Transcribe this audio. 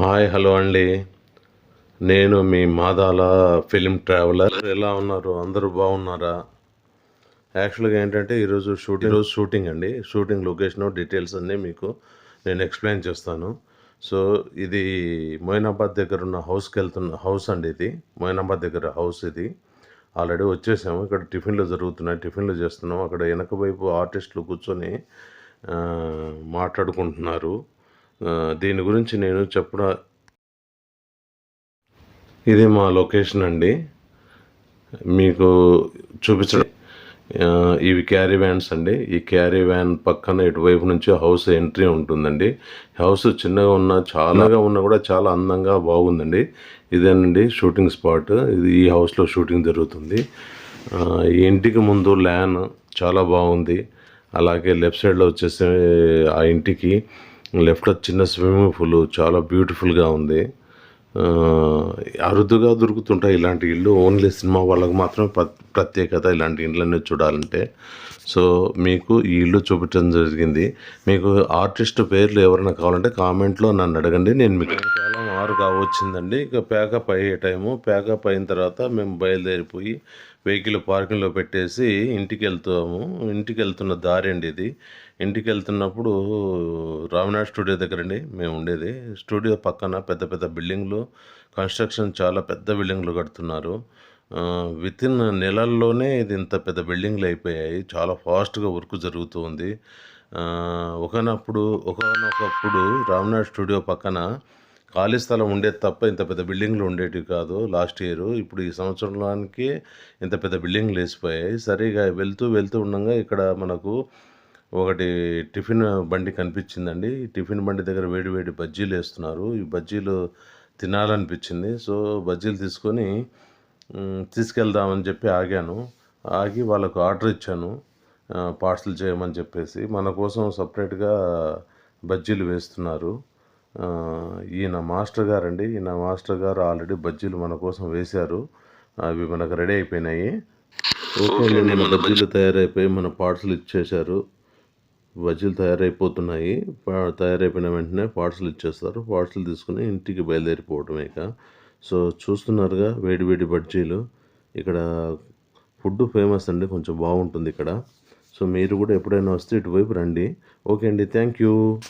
Hi hello అండి. నేను మీ Madala film traveller. ఎలా ఉన్నారు? అందరూ బాగున్నారా? యాక్చువల్గా ఏంటంటే ఈరోజు షూటింగ్ రోజు షూటింగ్ అండి. షూటింగ్ లొకేషన్ డీటెయిల్స్ అన్నీ మీకు నేను ఎక్స్ప్లెయిన్ చేస్తాను. సో ఇది మొయినాబాద్ దగ్గర ఉన్న హౌస్కి వెళ్తున్న హౌస్ అండి ఇది. మొయినాబాద్ దగ్గర హౌస్ ఇది. ఆల్రెడీ వచ్చేసాము. ఇక్కడ టిఫిన్లు జరుగుతున్నాయి. టిఫిన్లు చేస్తున్నాం అక్కడ వెనక వైపు ఆర్టిస్టులు కూర్చొని మాట్లాడుకుంటున్నారు. దీని గురించి నేను చెప్పడం ఇది మా లొకేషన్ అండి. మీకు చూపించడం ఇవి క్యారీ వ్యాన్స్ అండి. ఈ క్యారీ వ్యాన్ పక్కన ఇటువైపు నుంచి హౌస్ ఎంట్రీ ఉంటుందండి. హౌస్ చిన్నగా ఉన్న చాలాగా ఉన్నా కూడా చాలా అందంగా బాగుందండి. ఇదేనండి షూటింగ్ స్పాట్. ఇది ఈ హౌస్లో షూటింగ్ జరుగుతుంది. ఈ ఇంటికి ముందు ల్యాన్ చాలా బాగుంది. అలాగే లెఫ్ట్ సైడ్లో వచ్చేసి ఆ ఇంటికి లెఫ్ట్లో చిన్న స్విమ్మింగ్ పూల్ చాలా బ్యూటిఫుల్గా ఉంది. అరుదుగా దొరుకుతుంటాయి ఇలాంటి ఇల్లు ఓన్లీ సినిమా వాళ్ళకు మాత్రమే ప్ర- ప్రత్యేకత ఇలాంటి ఇళ్ళని చూడాలంటే. సో మీకు ఈ ఇల్లు చూపించడం జరిగింది. మీకు ఆర్టిస్ట్ పేర్లు ఎవరైనా కావాలంటే కామెంట్లో నన్ను అడగండి నేను మీకు కాలం వచ్చిందండి ఇక ప్యాకప్ అయ్యే టైము. ప్యాకప్ అయిన తర్వాత మేము బయలుదేరిపోయి వెహికల్ పార్కింగ్లో పెట్టేసి ఇంటికి వెళ్తాము ఇంటికి వెళ్తున్న దారి అండి ఇది. ఇంటికి వెళ్తున్నప్పుడు రామనాథ్ స్టూడియో దగ్గర అండి మేము ఉండేది. స్టూడియో పక్కన పెద్ద పెద్ద బిల్డింగ్లు కన్స్ట్రక్షన్ చాలా పెద్ద బిల్డింగ్లు కడుతున్నారు. విత్ ఇన్ నెలల్లోనే ఇది ఇంత పెద్ద బిల్డింగ్లు అయిపోయాయి. చాలా ఫాస్ట్గా వర్క్ జరుగుతుంది ఉంది. ఒకనప్పుడు ఒకనొకప్పుడు రామనాథ్ స్టూడియో పక్కన ఖాళీ స్థలం ఉండేది తప్ప ఇంత పెద్ద బిల్డింగ్లు ఉండేటివి కాదు. లాస్ట్ ఇయర్ ఇప్పుడు ఈ సంవత్సరంలోనికి ఇంత పెద్ద బిల్డింగ్లు వేసిపోయాయి సరిగా వెళ్తూ వెళ్తూ ఉండగా ఇక్కడ మనకు ఒకటి టిఫిన్ బండి కనిపించిందండి. ఈ టిఫిన్ బండి దగ్గర వేడి వేడి బజ్జీలు వేస్తున్నారు. ఈ బజ్జీలు తినాలనిపించింది. సో బజ్జీలు తీసుకొని తీసుకెళ్దామని చెప్పి ఆగాను. ఆగి వాళ్ళకు ఆర్డర్ ఇచ్చాను. పార్సల్ చేయమని చెప్పేసి. మన కోసం సపరేట్గా బజ్జీలు వేస్తున్నారు. ఈయన మాస్టర్ గారండి. ఈయన మాస్టర్ గారు ఆల్రెడీ బజ్జీలు మన కోసం వేశారు. అవి మనకు రెడీ అయిపోయినాయి. ఓకే మన బజ్జీలు తయారైపోయి మన పార్సల్ ఇచ్చేశారు. బజ్జీలు తయారైపోతున్నాయి. తయారైపోయిన వెంటనే పార్సల్ ఇచ్చేస్తారు. పార్సల్ తీసుకుని ఇంటికి బయలుదేరిపోవటం ఇక. సో చూస్తున్నారుగా వేడి వేడి బజ్జీలు. ఇక్కడ ఫుడ్ ఫేమస్ అండి కొంచెం బాగుంటుంది ఇక్కడ. సో మీరు కూడా ఎప్పుడైనా వస్తే ఇటువైపు రండి. ఓకే అండి థ్యాంక్ యూ.